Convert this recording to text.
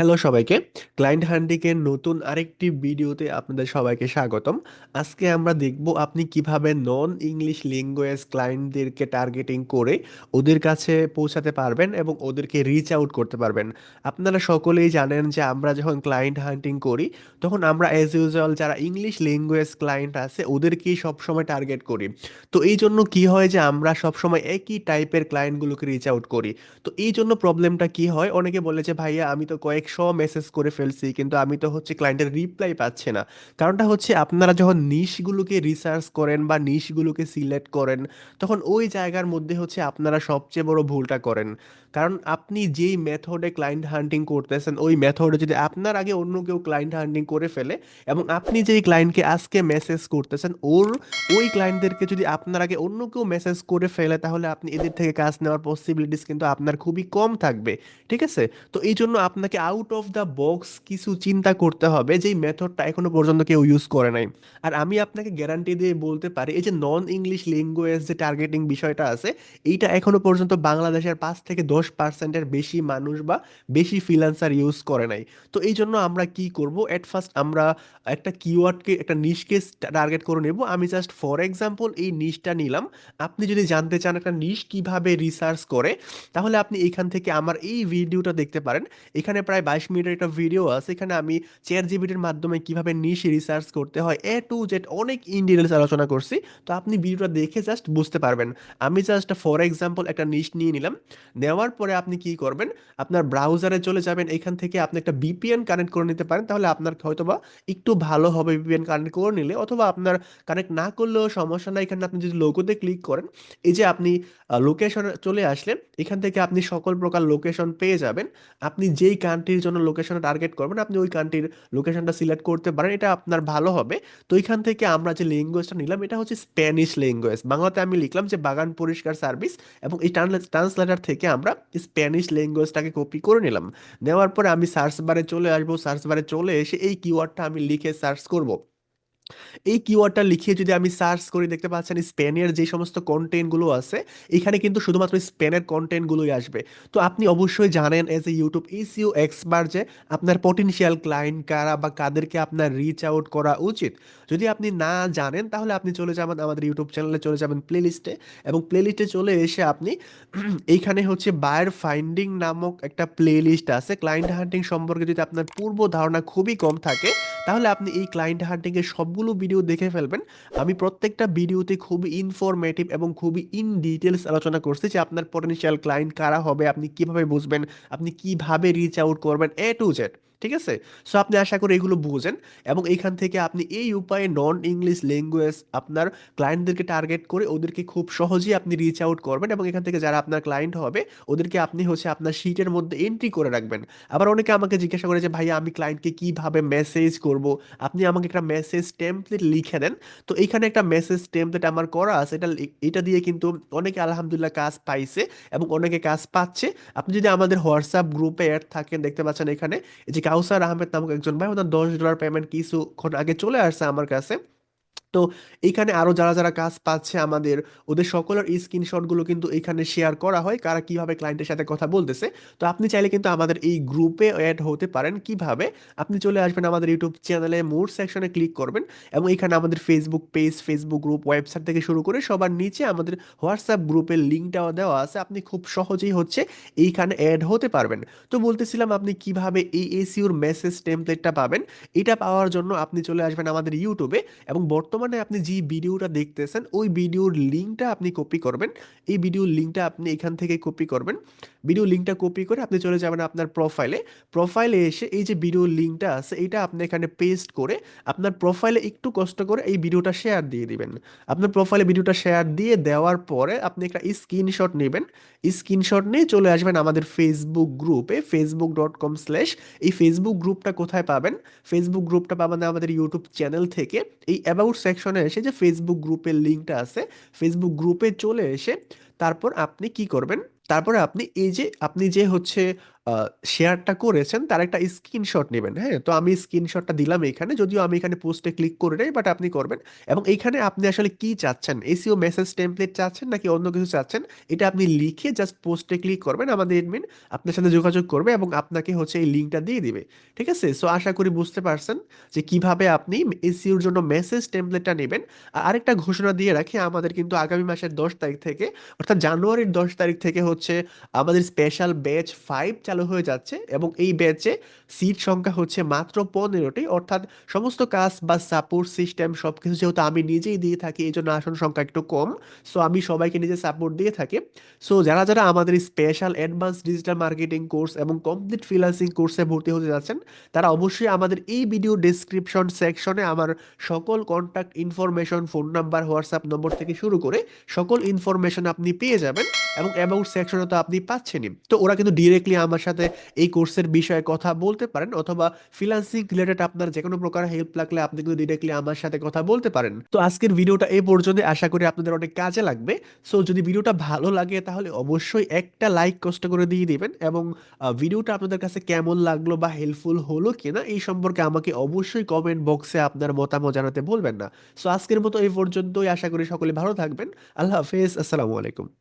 Hello সবাইকে। Client হান্টিংয়ের নতুন আরেকটি ভিডিওতে আপনাদের সবাইকে স্বাগতম। আজকে আমরা দেখব আপনি কীভাবে নন ইংলিশ ল্যাঙ্গুয়েজ ক্লায়েন্টদেরকে টার্গেটিং করে ওদের কাছে পৌঁছাতে পারবেন এবং ওদেরকে রিচ আউট করতে পারবেন। আপনারা সকলেই জানেন যে আমরা যখন ক্লায়েন্ট হান্টিং করি, তখন আমরা অ্যাজ ইউজুয়াল যারা ইংলিশ ল্যাঙ্গুয়েজ ক্লায়েন্ট আছে, ওদেরকেই সবসময় টার্গেট করি। তো এই জন্য কি হয় যে আমরা সবসময় একই টাইপের ক্লায়েন্টগুলোকে রিচ আউট করি। তো এই জন্য প্রবলেমটা কি হয়? অনেকে বলে যে, ভাইয়া, আমি তো কয়েকশো মেসেজ করে ফেলছি, কিন্তু আমি তো হচ্ছে ক্লায়েন্টের রিপ্লাই পাচ্ছি না। কারণটা হচ্ছে আপনারা যখন নিশগুলোকে রিসার্চ করেন বা নিশগুলোকে সিলেক্ট করেন, তখন ওই জায়গার মধ্যে হচ্ছে আপনারা সবচেয়ে বড় ভুলটা করেন। কারণ আপনি যেই মেথডে ক্লায়েন্ট হান্টিং করতেছেন, ওই মেথডে যদি আপনার আগে অন্য কেউ ক্লায়েন্ট হান্টিং করে ফেলে এবং আপনি যেই ক্লায়েন্টকে আজকে মেসেজ করতেছেন, ওর, ওই ক্লায়েন্টদেরকে যদি আপনার আগে অন্য কেউ মেসেজ করে ফেলে, তাহলে আপনি এদের থেকে কাজ নেওয়ার পসিবিলিটিস কিন্তু আপনার খুবই কম থাকবে, ঠিক আছে? তো এই জন্য আপনাকে আউট অফ দ্য বক্স কিছু চিন্তা করতে হবে যেই মেথডটা এখনও পর্যন্ত কেউ ইউজ করে নাই। আর আমি আপনাকে গ্যারান্টি দিয়ে বলতে পারি, এই যে নন ইংলিশ ল্যাঙ্গুয়েজ যে টার্গেটিং বিষয়টা আছে, এইটা এখনও পর্যন্ত বাংলাদেশের পাঁচ থেকে দশ পার্সেন্টের বেশি মানুষ বা বেশি ফ্রিল্যান্সার ইউজ করে নাই। তো এই জন্য আমরা কি করব? এট ফার্স্ট আমরা একটা কিওয়ার্ডকে একটা নিশকে টার্গেট করে নেব। আমি জাস্ট ফর এক্সাম্পল এই নিশটা নিলাম। আপনি যদি জানতে চান একটা নিশ কীভাবে রিসার্চ করে, তাহলে আপনি এখান থেকে আমার এই ভিডিওটা দেখতে পারেন। এখানে প্রায় বাইশ মিনিটের একটা ভিডিও আছে। এখানে আমি চেয়ার জিবিটির মাধ্যমে কীভাবে নিশ রিসার্চ করতে হয়, এ টু জেড অনেক ইন ডিটেলস আলোচনা করছি। তো আপনি ভিডিওটা দেখে জাস্ট বুঝতে পারবেন। আমি জাস্ট ফর এক্সাম্পল একটা নিশ নিয়ে নিলাম। নেওয়ার পরে আপনি কি করবেন? আপনার ব্রাউজারে চলে যাবেন, এখান থেকে আপনি একটা বিপিএন কানেক্ট করে নিতে পারেন। তাহলে আপনার হয়তোবা একটু ভালো হবে বিপিএন কানেক্ট করে নিলে, অথবা আপনার কানেক্ট না করলেও সমস্যা নাই। এখানে আপনি যদি লোগোতে ক্লিক করেন, এই যে আপনি লোকেশনে চলে আসলেন, এখান থেকে আপনি সকল প্রকার লোকেশন পেয়ে যাবেন। আপনি যেই কান্ট্রির জন্য লোকেশনে টার্গেট করবেন, আপনি ওই কান্ট্রির লোকেশনটা সিলেক্ট করতে পারেন। এটা আপনার ভালো হবে। তো এখান থেকে আমরা যে ল্যাঙ্গুয়েজটা নিলাম, এটা হচ্ছে স্প্যানিশ ল্যাঙ্গুয়েজ বাংলাতে আমি লিখলাম যে বাগান পরিষ্কার সার্ভিস এবং এই ট্রান্সলেটার থেকে আমরা স্প্যানিশ ল্যাঙ্গুয়েজটাকে কপি করে নিলাম। নেওয়ার পরে আমি সার্চ বারে চলে আসব। সার্চ বারে চলে এসে এই কিওয়ার্ডটা আমি লিখে সার্চ করব। এই কিওয়ার্ডটা লিখিয়ে যদি আমি সার্চ করি, দেখতে পাচ্ছেন স্পেনের যে সমস্ত কন্টেন্টগুলো আছে, এখানে কিন্তু শুধুমাত্র স্পেনের কন্টেন্টগুলোই আসবে। তো আপনি অবশ্যই জানেন as a YouTube SEO expert যে আপনার পটেনশিয়াল ক্লায়েন্ট কারা বা কাদেরকে আপনার রিচ আউট করা উচিত। যদি আপনি না জানেন, তাহলে আপনি চলে যাবেন আমাদের ইউটিউব চ্যানেলে চলে যাবেন প্লেলিস্টে এবং প্লেলিস্টে চলে এসে আপনি এইখানে হচ্ছে বায়ার ফাইন্ডিং নামক একটা প্লেলিস্ট আছে। ক্লায়েন্ট হান্টিং সম্পর্কে যদি আপনার পূর্ব ধারণা খুবই কম থাকে তাহলে আপনি এই ক্লায়েন্ট হান্টিংয়ের সবগুলো ভিডিও দেখে ফেলবেন। আমি প্রত্যেকটা ভিডিওতে খুবই ইনফরমেটিভ এবং খুবই ইন ডিটেলস আলোচনা করছি যে আপনার পটেনশিয়াল ক্লায়েন্ট কারা হবে, আপনি কীভাবে বুঝবেন, আপনি কীভাবে রিচ আউট করবেন এ টু জেড ঠিক আছে? সো আপনি আশা করি এগুলো বুঝেন এবং এইখান থেকে আপনি এই উপায়ে নন ইংলিশ ল্যাঙ্গুয়েজ আপনার ক্লায়েন্টদেরকে টার্গেট করে ওদেরকে খুব সহজেই আপনি রিচ আউট করবেন এবং এখান থেকে যারা আপনার ক্লায়েন্ট হবে, ওদেরকে আপনি হচ্ছে আপনার শিটের মধ্যে এন্ট্রি করে রাখবেন। আবার অনেকে আমাকে জিজ্ঞাসা করে যে ভাইয়া আমি ক্লায়েন্টকে কীভাবে মেসেজ করব? আপনি আমাকে একটা মেসেজ টেমপ্লেট লিখে দেন। তো এইখানে একটা মেসেজ টেমপ্লেট আমার করা আছে। এটা এটা দিয়ে কিন্তু অনেকে আলহামদুলিল্লাহ কাজ পাইছে এবং অনেকে কাজ পাচ্ছে। আপনি যদি আমাদের হোয়াটসঅ্যাপ গ্রুপে অ্যাড থাকেন, দেখতে পাচ্ছেন এখানে যে কাউসার আহমেদ নামক একজন ভাই, ওনার দশ ডলার পেমেন্ট কিছুক্ষণ আগে চলে আসছে আমার কাছে। তো এইখানে আরও যারা যারা কাজ পাচ্ছে আমাদের, ওদের সকলের স্ক্রিনশটগুলো কিন্তু এখানে শেয়ার করা হয়, কারা কীভাবে ক্লায়েন্টের সাথে কথা বলতেছে। তো আপনি চাইলে কিন্তু আমাদের এই গ্রুপে অ্যাড হতে পারেন। কীভাবে? আপনি চলে আসবেন আমাদের ইউটিউব চ্যানেলে মোর সেকশনে ক্লিক করবেন এবং এখানে আমাদের Facebook page Facebook group website থেকে শুরু করে সবার নিচে আমাদের হোয়াটসঅ্যাপ গ্রুপের লিঙ্কটাও দেওয়া আছে। আপনি খুব সহজেই হচ্ছে এইখানে অ্যাড হতে পারবেন। তো বলতেছিলাম আপনি কীভাবে এই এসিওর মেসেজ টেমপ্লেটটা পাবেন? এটা পাওয়ার জন্য আপনি চলে আসবেন আমাদের ইউটিউবে এবং বর্তমানে বর্তমানে আপনি যে ভিডিওটা দেখতেছেন, ওই ভিডিওর লিঙ্কটা আপনি কপি করবেন। এই ভিডিওর লিঙ্কটা আপনি এখান থেকে কপি করবেন। ভিডিও লিঙ্কটা কপি করে আপনি চলে যাবেন আপনার প্রোফাইলে। প্রোফাইলে এসে এই যে ভিডিও লিঙ্কটা আছে, এটা আপনি এখানে পেস্ট করে আপনার প্রোফাইলে একটু কষ্ট করে এই ভিডিওটা শেয়ার দিয়ে দিবেন। আপনার প্রোফাইলে ভিডিওটা শেয়ার দিয়ে দেওয়ার পরে আপনি একটা স্ক্রিনশট নেবেন। স্ক্রিনশট নিয়ে চলে আসবেন আমাদের ফেসবুক গ্রুপে ফেসবুক ডট কম স্ল্যাশ এই ফেসবুক গ্রুপটা কোথায় পাবেন? ফেসবুক গ্রুপটা পাবেন আমাদের ইউটিউব চ্যানেল থেকে। এই অ্যাবাউট সেকশনে এসে যে ফেসবুক গ্রুপের লিঙ্কটা আছে ফেসবুক গ্রুপে চলে এসে তারপর আপনি কি করবেন? তারপরে আপনি এই যে, আপনি যে হচ্ছে শেয়ারটা করেছেন, তার একটা স্ক্রিনশট নেবেন হ্যাঁ? তো আমি স্ক্রিনশটটা দিলাম এখানে, যদিও আমি এখানে পোস্টে ক্লিক করে নেই বাট আপনি করবেন। এবং এইখানে আপনি আসলে কি চাচ্ছেন? এসিও মেসেজ টেমপ্লেট চাচ্ছেন নাকি অন্য কিছু চাচ্ছেন? এটা আপনি লিখে জাস্ট পোস্টে ক্লিক করবেন, আমাদের এডমিন আপনার সাথে যোগাযোগ করবে এবং আপনাকে হচ্ছে এই লিঙ্কটা দিয়ে দিবে। ঠিক আছে? সো আশা করি বুঝতে পারছেন যে কীভাবে আপনি এসিওর জন্য মেসেজ টেমপ্লেটটা নেবেন। আর আরেকটা ঘোষণা দিয়ে রাখি, আমাদের কিন্তু আগামী মাসের দশ তারিখ থেকে, অর্থাৎ জানুয়ারির দশ তারিখ থেকে হচ্ছে আমাদের স্পেশাল ব্যাচ ফাইভ চালু হয়ে যাচ্ছে এবং এই ব্যাচে সিট সংখ্যা হচ্ছে মাত্র পনেরোটি। অর্থাৎ সমস্ত কাজ বা সাপোর্ট সিস্টেম সব কিছু যেহেতু আমি নিজেই দিয়ে থাকি, এই জন্য আসন সংখ্যা একটু কম। সো আমি সবাইকে নিজে সাপোর্ট দিয়ে থাকি। সো যারা যারা আমাদের special advance digital marketing course এবং কমপ্লিট ফ্রিল্যান্সিং কোর্সে ভর্তি হতে যাচ্ছেন, তারা অবশ্যই আমাদের এই ভিডিও ডেসক্রিপশন সেকশনে আমার সকল contact information phone number WhatsApp নম্বর থেকে শুরু করে সকল ইনফরমেশন আপনি পেয়ে যাবেন এবং অ্যাবাউট সেকশনে তো আপনি পাচ্ছেনই। তো ওরা কিন্তু ডিরেক্টলি আমার সাথে এই কোর্সের বিষয়ে কথা বলতে পারেন অথবা ফ্রিল্যান্সিং রিলেটেড আপনার যে কোনো প্রকার হেল্প লাগলে আপনি কিন্তু ডিরেক্টলি আমার সাথে কথা বলতে পারেন। তো আজকের ভিডিওটা এই পর্যন্ত আশা করি আপনাদের অনেক কাজে লাগবে। সো যদি ভিডিওটা ভালো লাগে তাহলে অবশ্যই একটা লাইক কষ্ট করে দিয়ে দিবেন এবং ভিডিওটা আপনাদের কাছে কেমন লাগল বা হেল্পফুল হলো কিনা এই সম্পর্কে আমাকে অবশ্যই কমেন্ট বক্সে আপনার মতামত জানাতে বলবেন না। সো আজকের মতো এই পর্যন্তই। আশা করি সকলে ভালো থাকবেন। আল্লাহ হাফেজ। আসসালামু আলাইকুম।